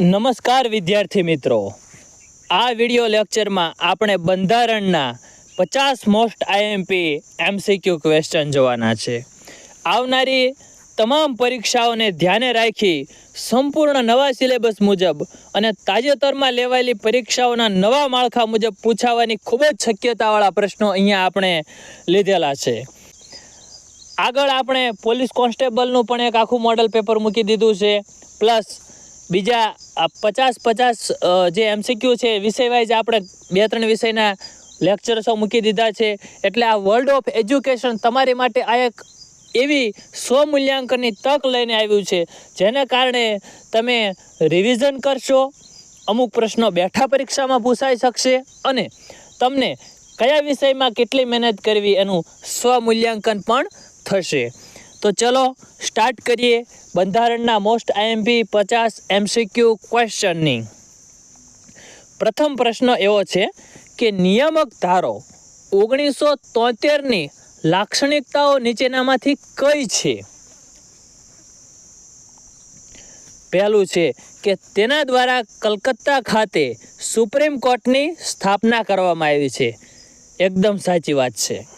નમસ્કાર વિદ્યાર્થી મિત્રો. આ વિડિયો લેક્ચરમાં આપણે બંધારણના પચાસ મોસ્ટ આઈએમપી એમસીક્યુ ક્વેશ્ચન જોવાના છે. આવનારી તમામ પરીક્ષાઓને ધ્યાને રાખી સંપૂર્ણ નવા સિલેબસ મુજબ અને તાજેતરમાં લેવાયેલી પરીક્ષાઓના નવા માળખા મુજબ પૂછાવાની ખૂબ જ શક્યતાવાળા પ્રશ્નો અહીંયા આપણે લીધેલા છે. આગળ આપણે પોલીસ કોન્સ્ટેબલનું પણ એક આખું મોડલ પેપર મૂકી દીધું છે. પ્લસ બીજા આ પચાસ પચાસ જે એમસીક્યુ છે વિષય વાઇઝ આપણે બે ત્રણ વિષયના લેક્ચર્સો મૂકી દીધા છે. એટલે આ વર્લ્ડ ઓફ એજ્યુકેશન તમારી માટે આ એક એવી સ્વમૂલ્યાંકનની તક લઈને આવ્યું છે, જેને કારણે તમે રિવિઝન કરશો, અમુક પ્રશ્નો બેઠા પરીક્ષામાં પૂછાઈ શકશે અને તમને કયા વિષયમાં કેટલી મહેનત કરવી એનું સ્વમૂલ્યાંકન પણ થશે. તો ચલો સ્ટાર્ટ કરીએ બંધારણના મોસ્ટ આઈએમપી પચાસ એમસીક્યુ ક્વેશ્ચનની પ્રથમ પ્રશ્ન એવો છે કે નિયામક ધારો ઓગણીસો તોતેરની લાક્ષણિકતાઓ નીચેનામાંથી કઈ છે? પહેલું છે કે તેના દ્વારા કલકત્તા ખાતે સુપ્રીમ કોર્ટની સ્થાપના કરવામાં આવી છે. એકદમ સાચી વાત છે.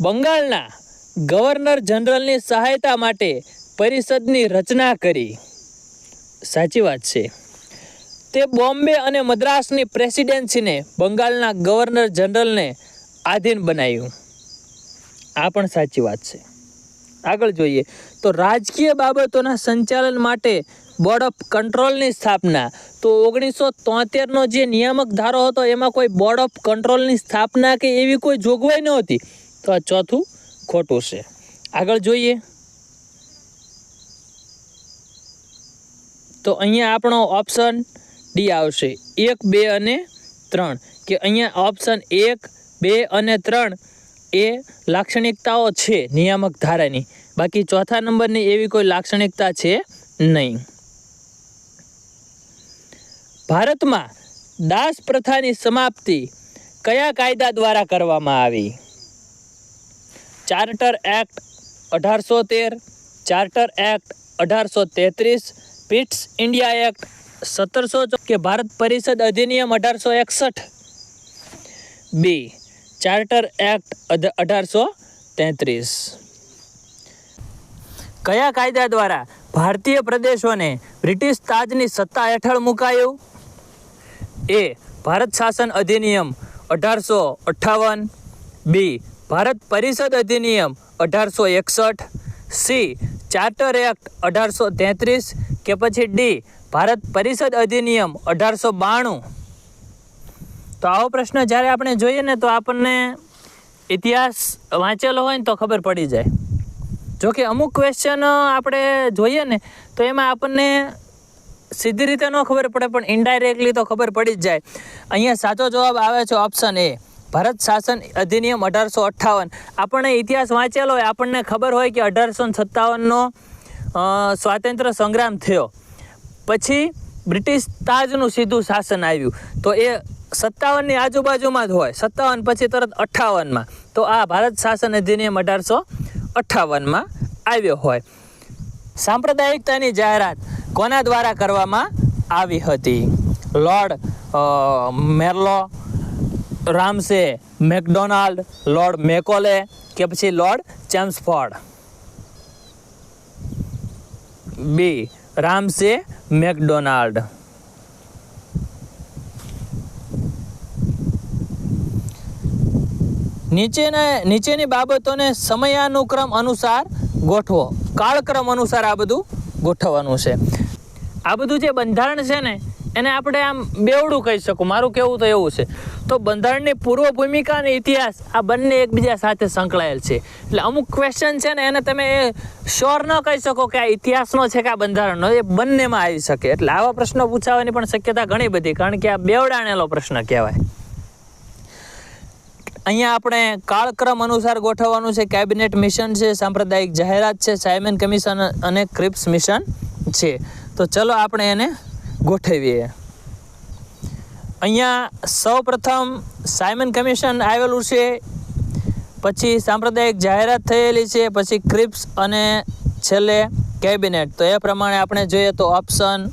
બંગાળના ગવર્નર જનરલની સહાયતા માટે પરિષદની રચના કરી. સાચી વાત છે. તે બોમ્બે અને મદ્રાસની પ્રેસિડેન્સીને બંગાળના ગવર્નર જનરલને આધીન બનાવ્યું આ પણ સાચી વાત છે. આગળ જોઈએ તો રાજકીય બાબતોના સંચાલન માટે બોર્ડ ઓફ કંટ્રોલની સ્થાપના. તો ઓગણીસો તોતેરનો જે નિયામક ધારો હતો, એમાં કોઈ બોર્ડ ઓફ કંટ્રોલની સ્થાપના કે એવી કોઈ જોગવાઈ નહોતી. તો આ ચોથું ખોટું છે. આગળ જોઈએ. તો અહીંયા આપણો ઓપ્શન ડી આવશે. એક, બે અને ત્રણ. કે અહીંયા ઓપ્શન એક, બે અને ત્રણ એ લાક્ષણિકતાઓ છે, નિયામક ધારાની. બાકી ચોથા નંબરની એવી કોઈ લાક્ષણિકતા છે નહીં. ભારતમાં દાસ પ્રથાની સમાપ્તિ કયા કાયદા દ્વારા કરવામાં આવી? ચાર્ટર એક્ટ અઢારસો તેર, ચાર્ટર એક્ટ અઢારસો તેત્રીસ, પિટ્સ ઇન્ડિયા એક્ટ સત્તરસો કે ભારત પરિષદ અધિનિયમ અઢારસો એકસઠ. બી, ચાર્ટર એક્ટ અઢારસો તેત્રીસ. કયા કાયદા દ્વારા ભારતીય પ્રદેશોને બ્રિટિશ તાજની સત્તા હેઠળ મુકાયું? એ, ભારત શાસન અધિનિયમ અઢારસો અઠ્ઠાવન. બી ભારત પરિષદ અધિનિયમ અઢારસો એકસઠ, સી, ચાર્ટર એક્ટ અઢારસો તેત્રીસ કે પછી ડી, ભારત પરિષદ અધિનિયમ અઢારસો બાણું. તો આવો પ્રશ્ન જ્યારે આપણે જોઈએ ને તો આપણને ઇતિહાસ વાંચેલો હોય ને તો ખબર પડી જાય. જો કે અમુક ક્વેશ્ચન આપણે જોઈએ ને તો એમાં આપણને સીધી રીતે ન ખબર પડે પણ ઇનડાયરેક્ટલી તો ખબર પડી જ જાય. અહીંયા સાચો જવાબ આવે છે ઓપ્શન એ ભારત શાસન અધિનિયમ અઢારસો અઠ્ઠાવન. આપણને ઇતિહાસ વાંચેલો હોય, આપણને ખબર હોય કે અઢારસો સત્તાવનનો સ્વાતંત્ર્ય સંગ્રામ થયો. પછી બ્રિટિશ તાજનું સીધું શાસન આવ્યું. તો એ સત્તાવનની આજુબાજુમાં જ હોય. સત્તાવન પછી તરત અઠ્ઠાવનમાં. તો આ ભારત શાસન અધિનિયમ અઢારસો અઠ્ઠાવનમાં આવ્યો હોય. સાંપ્રદાયિકતાની જાહેરાત કોના દ્વારા કરવામાં આવી હતી? Lord Morley Ramsay MacDonald, Lord Macaulay કે પછી લોર્ડ ચેમ્સફોર્ડ બી રામસે મેકડોનાલ્ડ. નીચેને, નીચેની બાબતોને સમયાનુક્રમ અનુસાર ગોઠવો. કાળક્રમ અનુસાર આ બધું ગોઠવવાનું છે. આ બધું જે બંધારણ છે ને એને આપણે આમ બેવડું કહી શકું. મારું કહેવું તો એવું છે. તો બંધારણની પૂર્વ ભૂમિકા અને ઇતિહાસ આ બંને એકબીજા સાથે સંકળાયેલ છે. એટલે અમુક ક્વેશ્ચન છે ને એને તમે એ શ્યોર ન કહી શકો કે આ ઇતિહાસનો છે કે આ બંધારણનો. એ બંનેમાં આવી શકે. એટલે આવા પ્રશ્નો પૂછાવાની પણ શક્યતા ઘણી બધી, કારણ કે આ બેવડાણેલો પ્રશ્ન કહેવાય. અહીંયા આપણે કાળક્રમ અનુસાર ગોઠવવાનું છે. કેબિનેટ મિશન છે, સાંપ્રદાયિક જાહેરાત છે, સાયમન કમિશન અને ક્રિપ્સ મિશન છે. તો ચલો આપણે એને ગોઠવીએ. અહીંયા સૌ પ્રથમ સાયમન કમિશન આવેલું છે. પછી સાંપ્રદાયિક જાહેરાત થયેલી છે. પછી ક્રિપ્સ અને છેલ્લે કેબિનેટ તો એ પ્રમાણે આપણે જોઈએ તો ઓપ્શન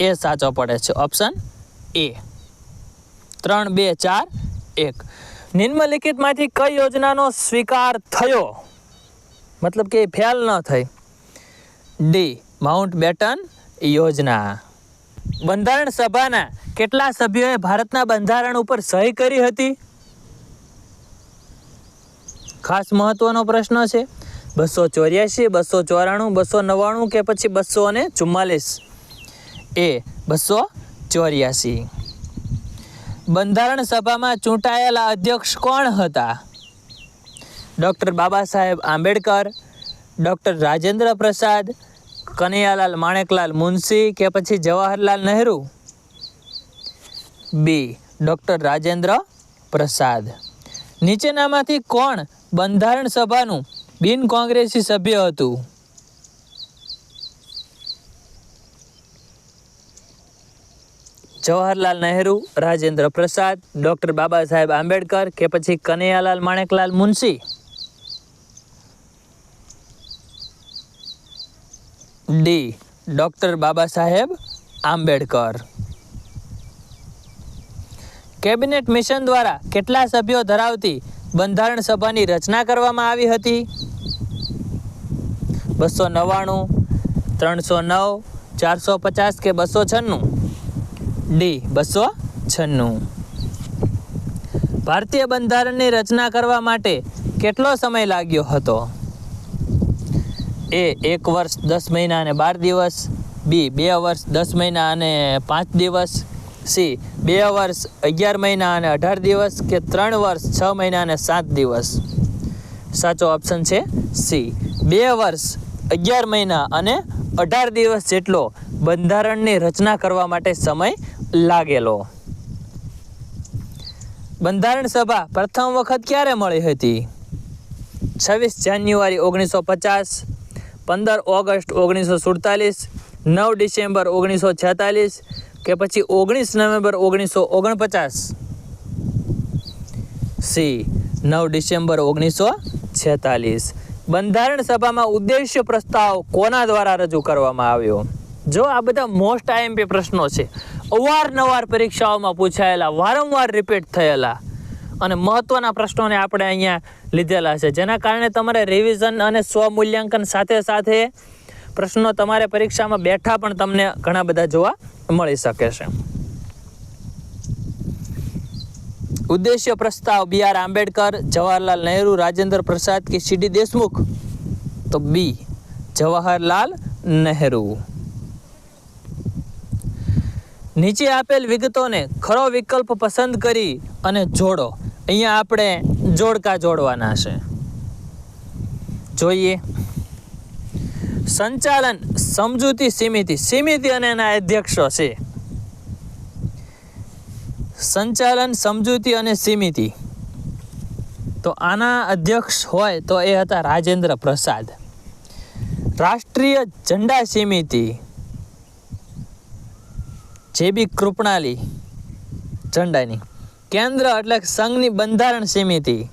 એ સાચો પડે છે. ઓપ્શન એ ત્રણ, બે, ચાર, એક. નિમ્નલિખિતમાંથી કઈ યોજનાનો સ્વીકાર થયો? મતલબ કે ફેલ ન થઈ. ડી માઉન્ટ બેટન યોજના. બંધારણ સભાના કેટલા સભ્યોએ ભારતના બંધારણ ઉપર સહી કરી હતી? ખાસ મહત્વનો પ્રશ્ન છે, બસો ચોર્યાસી, બસો ચોરાણું, બસો નવ્વાણું કે પછી બસો અને ચુમ્માલીસ? એ, બસો ચોર્યાસી. બંધારણ સભામાં ચૂંટાયેલા અધ્યક્ષ કોણ હતા? ડૉક્ટર બાબા સાહેબ આંબેડકર, ડૉક્ટર રાજેન્દ્ર પ્રસાદ કનૈયાલાલ, માણેકલાલ, મુનશી કે પછી જવાહરલાલ નહેરુ? બી. ડૉક્ટર રાજેન્દ્ર પ્રસાદ. નીચેનામાંથી કોણ બંધારણ સભાનું બિન કોંગ્રેસી સભ્ય હતું? જવાહરલાલ નહેરુ, રાજેન્દ્ર પ્રસાદ, ડૉક્ટર બાબા સાહેબ આંબેડકર કે પછી Kanaiyalal, Maneklal, Munshi? D, doctor Baba Saheb Ambedkar. Cabinet mission દ્વારા કેટલા સભ્યો ધરાવતી બંધારણ સભાની રચના કરવામાં આવી હતી? બસો નવ્વાણું, ત્રણસો નવ, ચારસો પચાસ કે બસો છન્નું? ડી, બસો છન્નું. ભારતીય બંધારણની રચના કરવા માટે કેટલો સમય લાગ્યો હતો? એ એક વર્ષ દસ મહિના અને બાર દિવસ, બી બે વર્ષ દસ મહિના અને પાંચ દિવસ, સી બે વર્ષ અગિયાર મહિના અને અઢાર દિવસ કે ત્રણ વર્ષ છ મહિના અને સાત દિવસ. સાચો ઓપ્શન છે સી. બે વર્ષ અગિયાર મહિના અને અઢાર દિવસ જેટલો બંધારણની રચના કરવા માટે સમય લાગેલો. બંધારણ સભા પ્રથમ વખત ક્યારે મળી હતી? છવ્વીસ જાન્યુઆરી ઓગણીસો પચાસ પંદર ઓગસ્ટ ઓગણીસો સુડતાલીસ, નવ ડિસેમ્બર ઓગણીસો છેતાલીસ કે પછી ઓગણીસ નવેમ્બર ઓગણીસો ઓગણપચાસ. સી, નવ ડિસેમ્બર ઓગણીસો છેતાલીસ. બંધારણ સભામાં ઉદ્દેશ્ય પ્રસ્તાવ કોના દ્વારા રજૂ કરવામાં આવ્યો? જો આ બધા મોસ્ટ આઈએમપી પ્રશ્નો છે, અવારનવાર પરીક્ષાઓમાં પૂછાયેલા, વારંવાર રિપીટ થયેલા અને મહત્વના પ્રશ્નોને આપણે અહીંયા લીધેલા છે. જેના કારણે તમારે રિવિઝન અને સ્વમૂલ્યાંકન સાથે સાથે પ્રશ્નો તમારે પરીક્ષામાં બેઠા પણ તમને ઘણા બધા જોવા મળી શકે છે. ઉદ્દેશ્ય પ્રસ્તાવ બી આર આંબેડકર, જવાહરલાલ નહેરુ, રાજેન્દ્ર પ્રસાદ કે સીડી દેશમુખ? તો બી જવાહરલાલ નહેરુ. નીચે આપેલ વિગતોને ખરો વિકલ્પ પસંદ કરી અને જોડો. અહીંયા આપણે જોડકા જોડવાના છે. જોઈએ. સંચાલન સમજૂતી સમિતિ સમિતિ અને એના અધ્યક્ષો છે. સંચાલન, સમજૂતી અને સમિતિ. તો આના અધ્યક્ષ હોય તો એ હતા રાજેન્દ્ર પ્રસાદ. રાષ્ટ્રીય ઝંડા સમિતિ. જે બી કૃપણાલી ઝંડાની. કેન્દ્ર એટલે સંઘની બંધારણ સમિતિ.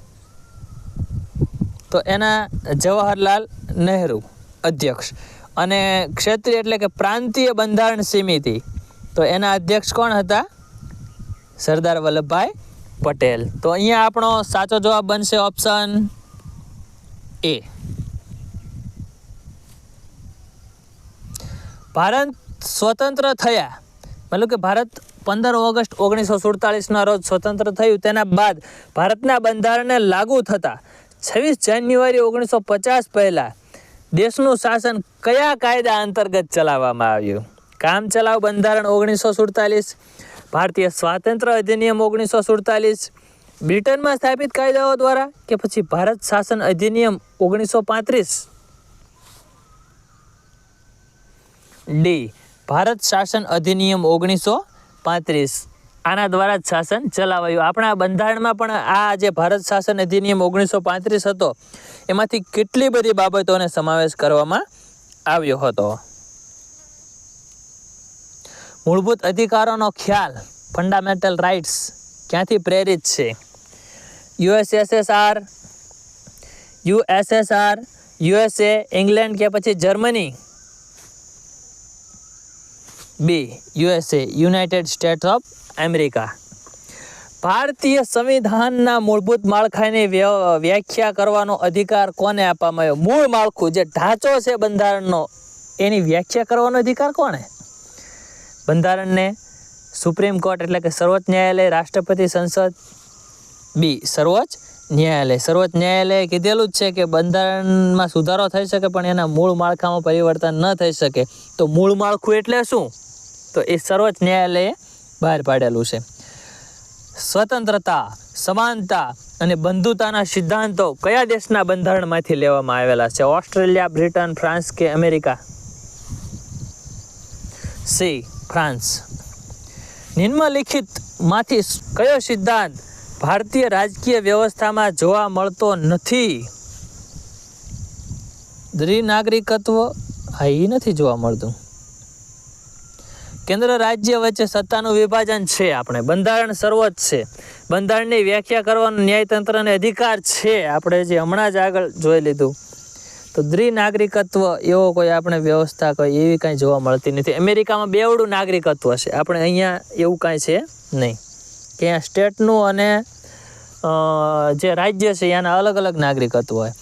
તો એના જવાહરલાલ નહેરુ અધ્યક્ષ. અને ક્ષેત્રીય એટલે કે પ્રાંતીય બંધારણ સમિતિ. તો એના અધ્યક્ષ કોણ હતા? સરદાર વલ્લભભાઈ પટેલ. તો અહીંયા આપણો સાચો જવાબ બનશે ઓપ્શન એ. ભારત સ્વતંત્ર થયા. મતલબ કે ભારત પંદર ઓગસ્ટ ઓગણીસો સુડતાલીસના રોજ સ્વતંત્ર થયું. તેના બાદ ભારતના બંધારણને લાગુ થતાં છવ્વીસ જાન્યુઆરી ઓગણીસો પચાસ પહેલાં દેશનું શાસન કયા કાયદા અંતર્ગત ચલાવવામાં આવ્યું? કામ ચલાવ બંધારણ ઓગણીસો સુડતાલીસ, ભારતીય સ્વાતંત્ર્ય અધિનિયમ ઓગણીસો સુડતાલીસ, બ્રિટનમાં સ્થાપિત કાયદાઓ દ્વારા કે પછી ભારત શાસન અધિનિયમ ઓગણીસો પાંત્રીસ? ડી. ભારત શાસન અધિનિયમ ઓગણીસો પાંત્રીસ. આના દ્વારા જ શાસન ચલાવાયું. આપણા બંધારણમાં પણ આ જે ભારત શાસન અધિનિયમ ઓગણીસો પાંત્રીસ હતો, એમાંથી કેટલી બધી બાબતોને સમાવેશ કરવામાં આવ્યો હતો? મૂળભૂત અધિકારોનો ખ્યાલ ફંડામેન્ટલ રાઇટ્સ ક્યાંથી પ્રેરિત છે? યુએસએસએસઆર, યુએસએસઆર, યુએસએ, ઇંગ્લેન્ડ કે પછી Germany? B USA United States of America ભારતીય સંવિધાનના મૂળભૂત માળખાની વ્ય- વ્યાખ્યા કરવાનો અધિકાર કોને આપવામાં આવ્યો? મૂળ માળખું જે ઢાંચો છે બંધારણનો, એની વ્યાખ્યા કરવાનો અધિકાર કોને બંધારણને સુપ્રીમ કોર્ટ એટલે કે સર્વોચ્ચ ન્યાયાલય, રાષ્ટ્રપતિ સંસદ, બી, સર્વોચ્ચ ન્યાયાલય. સર્વોચ્ચ ન્યાયાલયે કીધેલું જ છે કે બંધારણમાં સુધારો થઈ શકે, પણ એના મૂળ માળખામાં પરિવર્તન ન થઈ શકે. તો મૂળ માળખું એટલે શું? તો એ સર્વોચ્ચ ન્યાયાલયે બહાર પાડેલું છે. સ્વતંત્રતા, સમાનતા અને બંધુતાના સિદ્ધાંતો કયા દેશના બંધારણમાંથી લેવામાં આવેલા છે? ઓસ્ટ્રેલિયા, બ્રિટન, ફ્રાન્સ કે અમેરિકા? C, France. નિમ્નલિખિતમાંથી કયો સિદ્ધાંત ભારતીય રાજકીય વ્યવસ્થામાં જોવા મળતો નથી? દ્વિનાગરિકત્વ હા એ નથી જોવા મળતું. કેન્દ્ર રાજ્ય વચ્ચે સત્તાનું વિભાજન છે આપણે. બંધારણ સર્વોચ્ચ છે. બંધારણની વ્યાખ્યા કરવાનો ન્યાયતંત્રને અધિકાર છે. આપણે જે હમણાં જ આગળ જોઈ લીધું. તો દ્વિનાગરિકત્વ એવો કોઈ આપણે વ્યવસ્થા કોઈ એવી કાંઈ જોવા મળતી નથી. અમેરિકામાં બેવડું નાગરિકત્વ છે. આપણે અહીંયા એવું કાંઈ છે નહીં. કે અહીંયા સ્ટેટનું અને જે રાજ્ય છે એના અલગ અલગ નાગરિકત્વ હોય.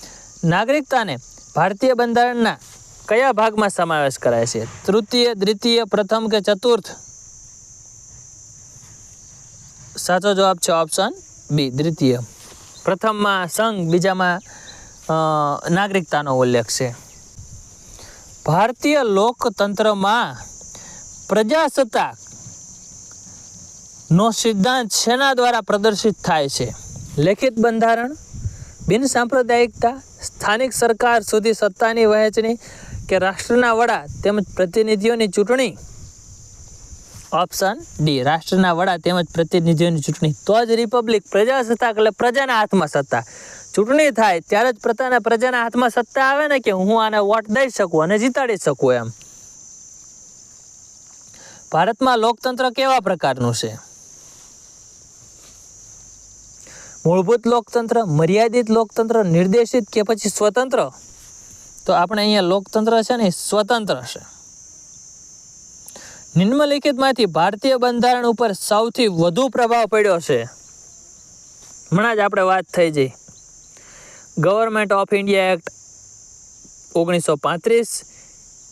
નાગરિકતાને ભારતીય બંધારણના કયા ભાગમાં સમાવેશ કરાય છે? તૃતીય, દ્વિતીય, પ્રથમ કે ચતુર્થ? સાચો જવાબ છે ઓપ્શન બી દ્વિતીય. પ્રથમમાં સંઘ, બીજામાં નાગરિકતાનો ઉલ્લેખ છે. ભારતીય લોકતંત્રમાં પ્રજાસત્તાક નો સિદ્ધાંત શેના દ્વારા પ્રદર્શિત થાય છે? લેખિત બંધારણ બિનસાંપ્રદાયિકતા સ્થાનિક સરકાર સુધી સત્તાની વહેંચણી કે રાષ્ટ્રના વડા તેમજ પ્રતિનિધિઓની ચૂંટણી? ઓપ્શન ડી રાષ્ટ્રના વડા તેમજ પ્રતિનિધિઓની ચૂંટણી. તો જ રિપબ્લિક પ્રજાસત્તાક એટલે પ્રજાના હાથમાં સત્તા. ચૂંટણી થાય ત્યારે જ પ્રતાના પ્રજાના હાથમાં સત્તા આવે ને કે હું આને વોટ દઈ શકું અને જીતાડી શકું એમ. ભારતમાં લોકતંત્ર કેવા પ્રકારનું છે? મૂળભૂત લોકતંત્ર, મર્યાદિત લોકતંત્ર, નિર્દેશિત કે પછી સ્વતંત્ર? તો આપણે અહીંયા લોકતંત્ર છે ને સ્વતંત્ર છે. નિમ્નલિખિતમાંથી ભારતીય બંધારણ ઉપર સૌથી વધુ પ્રભાવ પડ્યો છે. હમણાં જ આપણે વાત થઈ જઈ. ગવર્મેન્ટ ઓફ ઇન્ડિયા એક્ટ ઓગણીસો પાંત્રીસ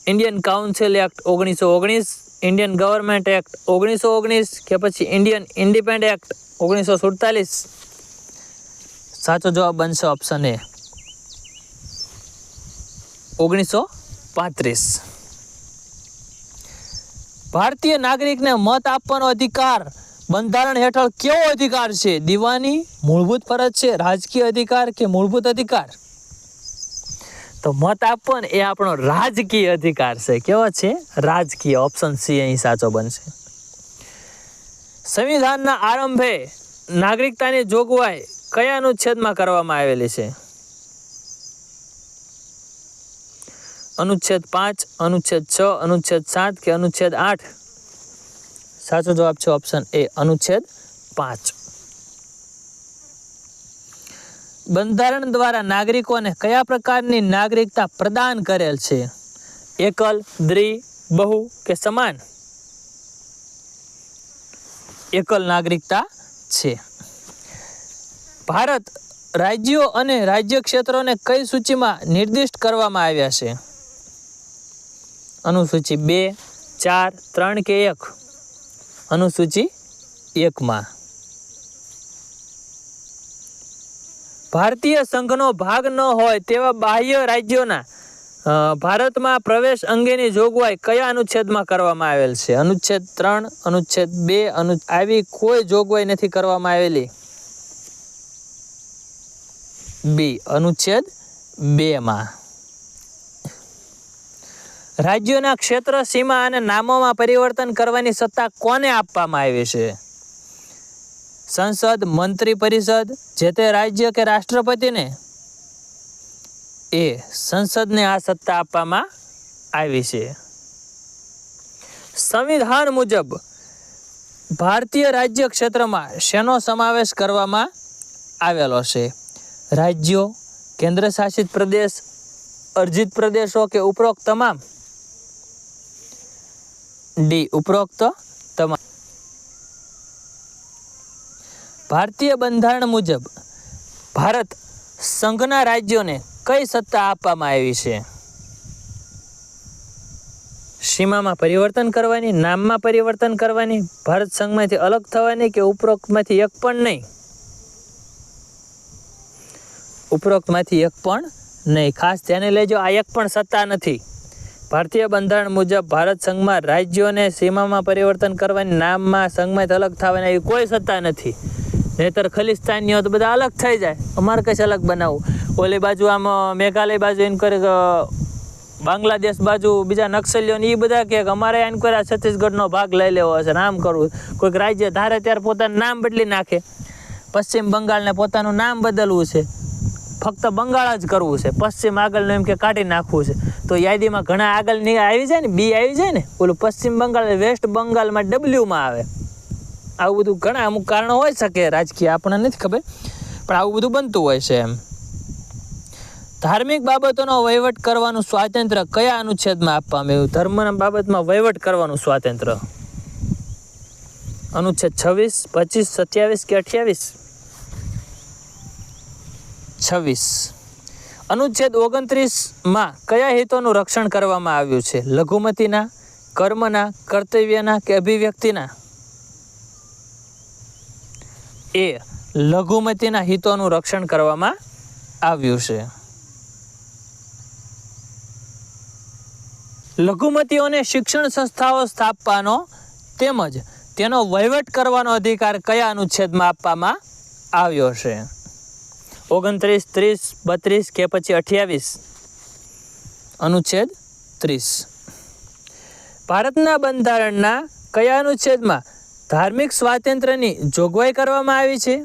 ઇન્ડિયન કાઉન્સિલ એક્ટ ઓગણીસો ઓગણીસ ઇન્ડિયન ગવર્મેન્ટ એક્ટ ઓગણીસો ઓગણીસ કે પછી ઇન્ડિયન ઇન્ડિપેન્ડ એક્ટ ઓગણીસો સુડતાલીસ. સાચો જવાબ બનશે ઓપ્શન એ ઓગણીસો પાંત્રીસ. ભારતીય નાગરિકને મત આપવાનો અધિકાર બંધારણ હેઠળ કેવો અધિકાર છે? દીવાની મૂળભૂત ફરજ છે, રાજકીય અધિકાર કે મૂળભૂત અધિકાર? તો મત આપવાનો એ આપણો રાજકીય અધિકાર છે. કેવો છે? રાજકીય. ઓપ્શન સી અહીં સાચો બનશે. સંવિધાનના આરંભે નાગરિકતાની જોગવાઈ કયા અનુચ્છેદમાં કરવામાં આવેલી છે? અનુચ્છેદ પાંચ, અનુચ્છેદ છ, અનુચ્છેદ સાત કે અનુચ્છેદ આઠ? સાચો જવાબ છે ઓપ્શન એ અનુચ્છેદ પાંચ. બંધારણ દ્વારા નાગરિકોને કયા પ્રકારની નાગરિકતા પ્રદાન કરેલ છે? એકલ, દ્વિ, બહુ કે સમાન? એકલ નાગરિકતા છે. ભારત રાજ્યો અને રાજ્ય ક્ષેત્રોને કઈ સૂચિમાં નિર્દિષ્ટ કરવામાં આવ્યા છે? અનુસૂચિ બે, ચાર, ત્રણ કે એક? અનુસૂચિ એકમાં. ભારતીય સંઘનો ભાગ ન હોય તેવા બાહ્ય રાજ્યોના ભારતમાં પ્રવેશ અંગેની જોગવાઈ કયા અનુચ્છેદમાં કરવામાં આવેલ છે? અનુચ્છેદ ત્રણ, અનુચ્છેદ બે, અનુ, આવી કોઈ જોગવાઈ નથી કરવામાં આવેલી. બી, અનુચ્છેદ બેમાં. રાજ્યોના ક્ષેત્ર સીમા અને નામોમાં પરિવર્તન કરવાની સત્તા કોને આપવામાં આવી છે? સંસદ, મંત્રી પરિષદ, જે તે રાજ્ય કે રાષ્ટ્રપતિને? એ સંસદને આ સત્તા આપવામાં આવી છે. સંવિધાન મુજબ ભારતીય રાજ્ય ક્ષેત્રમાં શેનો સમાવેશ કરવામાં આવેલો છે? રાજ્યો કેન્દ્ર શાસિત પ્રદેશ, અર્જિત પ્રદેશો કે ઉપરોક્ત તમામ? ડી ઉપરોક્ત તમામ ભારતીય બંધારણ મુજબ ભારત સંઘના રાજ્યોને કઈ સત્તા આપવામાં આવી છે? સીમામાં પરિવર્તન કરવાની, નામમાં પરિવર્તન કરવાની, ભારત સંઘમાંથી અલગ થવાની કે ઉપરોક્તમાંથી એક પણ નહીં? ઉપરોક્તમાંથી એક પણ નહીં. ખાસ ધ્યાને લેજો, આ એક પણ સત્તા નથી. ભારતીય બંધારણ મુજબ ભારત સંઘમાં રાજ્યોને સીમામાં પરિવર્તન કરવાની નામમાં સંઘમાં અલગ થવાની એવી કોઈ સત્તા નથી. નહીતર ખલિસ્તાનીઓ તો બધા અલગ થઈ જાય. અમારે કઈ અલગ બનાવવું? ઓલી બાજુ આમ મેઘાલય બાજુ એમ કરે બાંગ્લાદેશ બાજુ બીજા નક્સલીઓને એ બધા કહે કે અમારે એમ કરે છત્તીસગઢનો ભાગ લઈ લેવો હશે નામ કરવું. કોઈક રાજ્ય ધારે ત્યારે પોતાનું નામ બદલી નાખે. પશ્ચિમ બંગાળને પોતાનું નામ બદલવું છે. ફક્ત બંગાળ જ કરવું છે. પશ્ચિમ આગળનું એમ કે કાઢી નાખવું છે. તો યાદીમાં ઘણા આગળની આવી જાય ને, બી આવી જાય ને, ઓલું પશ્ચિમ બંગાળ વેસ્ટ બંગાળમાં ડબલ્યુમાં આવે. આવું બધું ઘણા અમુક કારણો હોઈ શકે, રાજકીય આપણને નથી ખબર, પણ આવું બધું બનતું હોય છે એમ. ધાર્મિક બાબતોનો વહીવટ કરવાનું સ્વાતંત્ર્ય કયા અનુચ્છેદમાં આપવામાં આવ્યું? ધર્મના બાબતમાં વહીવટ કરવાનું સ્વાતંત્ર્ય અનુચ્છેદ છવ્વીસ, પચીસ, સત્યાવીસ કે અઠ્યાવીસ? છવ્વીસ. અનુચ્છેદ ઓગણત્રીસમાં કયા હિતોનું રક્ષણ કરવામાં આવ્યું છે? લઘુમતીના, કર્મના, કર્તવ્યના કે અભિવ્યક્તિના? એ, લઘુમતીના હિતોનું રક્ષણ કરવામાં આવ્યું છે. લઘુમતીઓને શિક્ષણ સંસ્થાઓ સ્થાપવાનો તેમજ તેનો વહીવટ કરવાનો અધિકાર કયા અનુચ્છેદમાં આપવામાં આવ્યો છે? ઓગણત્રીસ, ત્રીસ, બત્રીસ કે પછી અઠ્યાવીસ? અનુચ્છેદ ત્રીસ. ભારતના બંધારણના કયા અનુચ્છેદમાં ધાર્મિક સ્વાતંત્ર્યની જોગવાઈ કરવામાં આવી છે?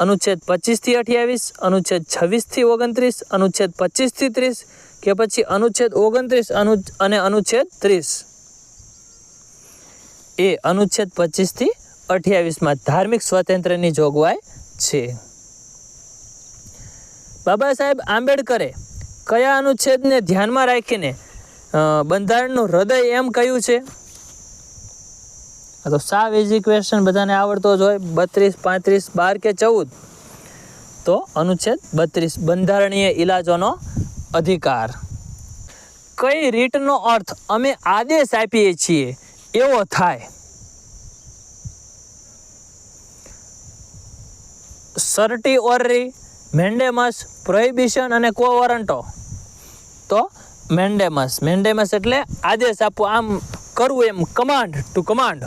અનુચ્છેદ પચીસથી અઠ્યાવીસ, અનુચ્છેદ છવ્વીસથી ઓગણત્રીસ, અનુચ્છેદ પચીસથી ત્રીસ કે પછી અનુચ્છેદ ઓગણત્રીસ અનુ, અને અનુચ્છેદ ત્રીસ? એ અનુચ્છેદ પચીસથી અઠ્યાવીસમાં ધાર્મિક સ્વાતંત્ર્યની જોગવાઈ છે. બાબા સાહેબ આંબેડકરે કયા અનુચ્છેદને ધ્યાનમાં રાખીને બંધારણનું હૃદય એમ કહ્યું છે? તો સાવ ઇઝી ક્વેશ્ચન બધાને આવડતો જ હોય. બત્રીસ, પાંત્રીસ, બાર કે ચૌદ? તો અનુચ્છેદ બત્રીસ, બંધારણીય ઇલાજોનો અધિકાર. કઈ રીતનો અર્થ અમે આદેશ આપીએ છીએ? એવો થાય. સર્ટી ઓર્રી મેન્ડેમસ પ્રોહિબિશન અને કો વોરંટો. તો મેન્ડેમસ મેન્ડેમસ એટલે આદેશ આપવો આમ કરવું એમ command to command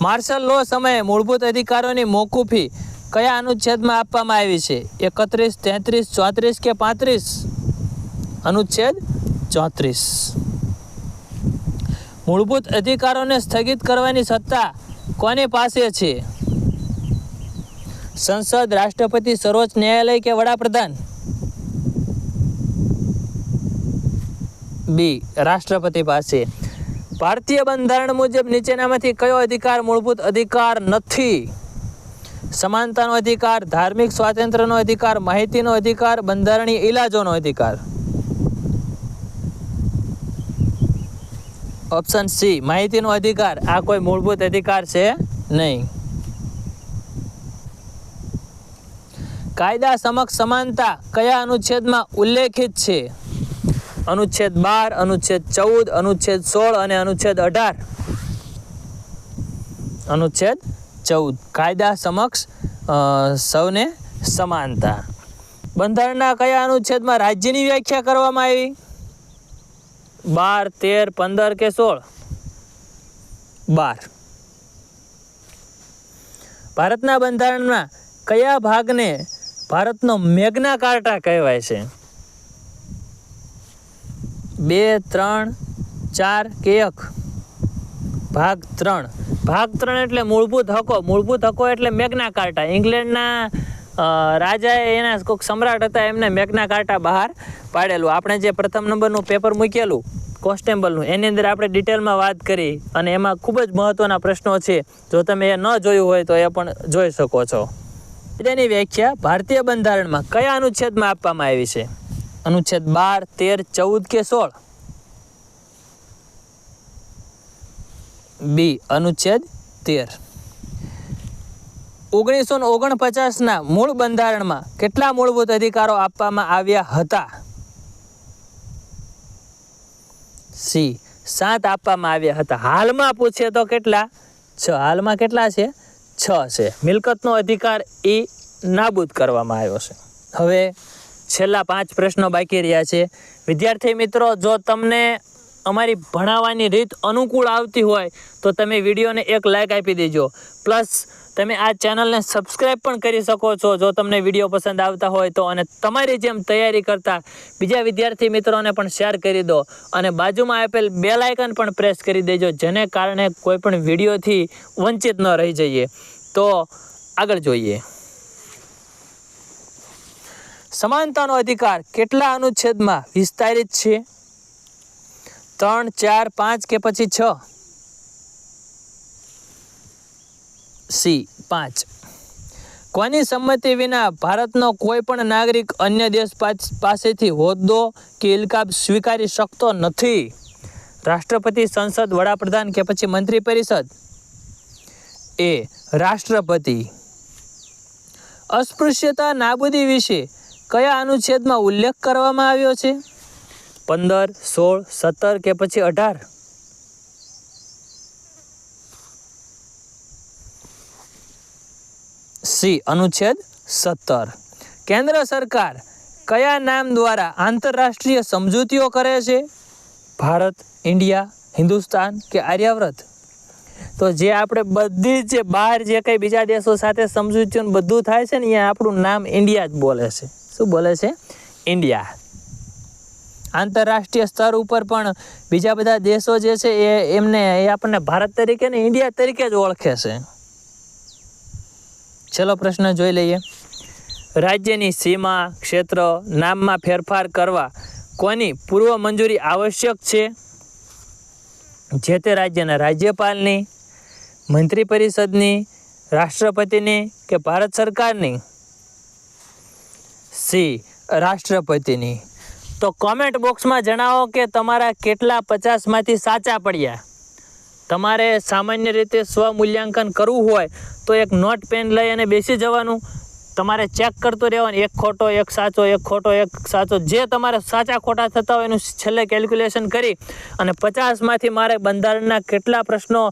martial law સમયે મૂળભૂત અધિકારોની મોકૂફી કયા અનુચ્છેદમાં આપવામાં આવી છે? એકત્રીસ, તેત્રીસ, ચોત્રીસ કે પાંત્રીસ? અનુચ્છેદ ચોત્રીસ. મૂળભૂત અધિકારોને સ્થગિત કરવાની સત્તા કોની પાસે છે? સંસદ રાષ્ટ્રપતિ સર્વોચ્ચ ન્યાયાલય કે વડાપ્રધાન? બી, રાષ્ટ્રપતિ પાસે. ભારતીય બંધારણ મુજબ નીચેનામાંથી કયો અધિકાર મૂળભૂત અધિકાર નથી? સમાનતાનો અધિકાર, ધાર્મિક સ્વાતંત્ર્યનો અધિકાર, માહિતીનો અધિકાર, બંધારણીય ઇલાજોનો અધિકાર? ઓપ્શન સી, માહિતીનો અધિકાર. આ કોઈ મૂળભૂત અધિકાર છે નહીં. કાયદા સમક્ષ સમાનતા કયા અનુચ્છેદમાં ઉલ્લેખિત છે? અનુચ્છેદ બાર, અનુચ્છેદ ચૌદ, અનુચ્છેદ સોળ અને અનુચ્છેદ અઢાર? અનુચ્છેદ ચૌદ. કાયદા સમક્ષ સૌને સમાનતા. બંધારણના કયા અનુચ્છેદમાં રાજ્યની વ્યાખ્યા કરવામાં આવી? બાર, તેર, પંદર કે સોળ? બાર. ભારતના બંધારણમાં કયા ભાગને ભારતનો મેઘના કાર્ટા કહેવાય છે. બે, ત્રણ, ચાર કે એક? ભાગ ત્રણ. ભાગ ત્રણ એટલે મૂળભૂત હકો. મૂળભૂત હકો એટલે મેઘના કાર્ટા ઇંગ્લેન્ડના રાજાએ એના કોઈક સમ્રાટ હતા, એમને મેઘના કાર્ટા બહાર પાડેલું. આપણે જે પ્રથમ નંબરનું પેપર મૂકેલું, કોન્સ્ટેબલનું, એની અંદર આપણે ડિટેલમાં વાત કરી અને એમાં ખૂબ જ મહત્ત્વના પ્રશ્નો છે. જો તમે એ ન જોયું હોય તો એ પણ જોઈ શકો છો. તેની વ્યાખ્યા ભારતીય બંધારણમાં કયા અનુચ્છેદમાં આપવામાં આવી છે? અનુચ્છેદ બાર, તેર, ચૌદ કે સોળ? બી, અનુચ્છેદ તેર. ઓગણીસો ઓગણપચાસના મૂળ બંધારણમાં કેટલા મૂળભૂત અધિકારો આપવામાં આવ્યા હતા? સી, સાત આપવામાં આવ્યા હતા. હાલમાં પૂછે તો કેટલા? છ. હાલમાં કેટલા છે? છ છે. મિલકતનો અધિકાર એ નાબૂદ કરવામાં આવ્યો છે. હવે છેલ્લા પાંચ પ્રશ્નો બાકી રહ્યા છે. વિદ્યાર્થી મિત્રો, જો તમને અમારી ભણાવવાની રીત અનુકૂળ આવતી હોય, તો તમે વિડીયોને એક લાઇક આપી દેજો. પ્લસ તમે આ ચેનલને સબસ્ક્રાઈબ પણ કરી શકો છો. જો તમને વીડિયો પસંદ આવતા હોય તો અને તમારી જેમ તૈયારી કરતા બીજા વિદ્યાર્થી મિત્રોને પણ શેર કરી દો. અને બાજુમાં આપેલ બેલ આઇકન પણ પ્રેસ કરી દેજો, જેને કારણે કોઈ પણ વિડીયોથી વંચિત ન રહી જઈએ. તો આગળ જોઈએ. સમાનતાનો અધિકાર કેટલા અનુચ્છેદમાં વિસ્તારિત છે? ત્રણ, ચાર, પાંચ કે પછી છ? સી, પાંચ. કોની સંમતિ વિના ભારતનો કોઈ પણ નાગરિક અન્ય દેશ પાસ- પાસેથી હોદ્દો કે ઇલકાબ સ્વીકારી શકતો નથી? રાષ્ટ્રપતિ, સંસદ, વડાપ્રધાન કે પછી મંત્રી પરિષદ? એ, રાષ્ટ્રપતિ. અસ્પૃશ્યતા, નાબૂદી વિશે કયા અનુચ્છેદમાં ઉલ્લેખ કરવામાં આવ્યો છે? પંદર, સોળ, સત્તર કે પછી અઢાર? સી, અનુચ્છેદ સત્તર. કેન્દ્ર સરકાર કયા નામ દ્વારા આંતરરાષ્ટ્રીય સમજૂતીઓ કરે છે? ભારત, ઇન્ડિયા, હિન્દુસ્તાન કે આર્યાવ્રત? તો જે આપણે બધી જ બહાર જે કંઈ બીજા દેશો સાથે સમજૂતીઓ બધું થાય છે ને અહીંયા આપણું નામ ઇન્ડિયા જ બોલે છે. શું બોલે છે? ઇન્ડિયા. આંતરરાષ્ટ્રીય સ્તર ઉપર પણ બીજા બધા દેશો જે છે, એ એમને, એ આપણને ભારત તરીકે ને ઇન્ડિયા તરીકે જ ઓળખે છે. ચલો પ્રશ્ન જોઈ લઈએ. રાજ્યની સીમા, ક્ષેત્ર, નામમાં ફેરફાર કરવા કોની પૂર્વ મંજૂરી આવશ્યક છે? જે તે રાજ્યના રાજ્યપાલની મંત્રી પરિષદની રાષ્ટ્રપતિની કે ભારત સરકારની? સી, રાષ્ટ્રપતિની. તો કોમેન્ટ બોક્સમાં જણાવો કે તમારા કેટલા પચાસમાંથી સાચા પડ્યા? તમારે સામાન્ય રીતે સ્વમૂલ્યાંકન કરવું હોય તો એક નોટ પેન લઈ અને બેસી જવાનું. તમારે ચેક કરતું રહેવાનું, એક ખોટો, એક સાચો, એક ખોટો, એક સાચો. જે તમારે સાચા ખોટા થતા હોય એનું છેલ્લે કેલ્ક્યુલેશન કરી અને પચાસમાંથી મારે બંધારણના કેટલા પ્રશ્નો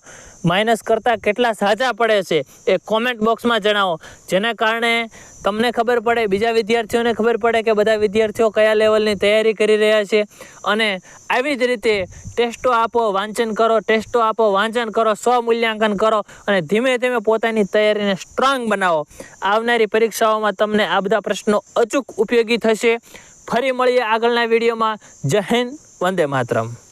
માઇનસ કરતાં કેટલા સાચા પડે છે એ કોમેન્ટ બોક્સમાં જણાવો. જેના કારણે તમને ખબર પડે, બીજા વિદ્યાર્થીઓને ખબર પડે કે બધા વિદ્યાર્થીઓ કયા લેવલની તૈયારી કરી રહ્યા છે. અને આવી જ રીતે ટેસ્ટો આપો, વાંચન કરો, ટેસ્ટો આપો, વાંચન કરો સ્વમૂલ્યાંકન કરો અને ધીમે ધીમે પોતાની તૈયારીને સ્ટ્રોંગ બનાવો. આવનારી પરીક્ષાઓમાં તમને આ બધા પ્રશ્નો અચૂક ઉપયોગી થશે. ફરી મળીએ આગળના વિડીયોમાં. જય હિન્દ, વંદે માતરમ.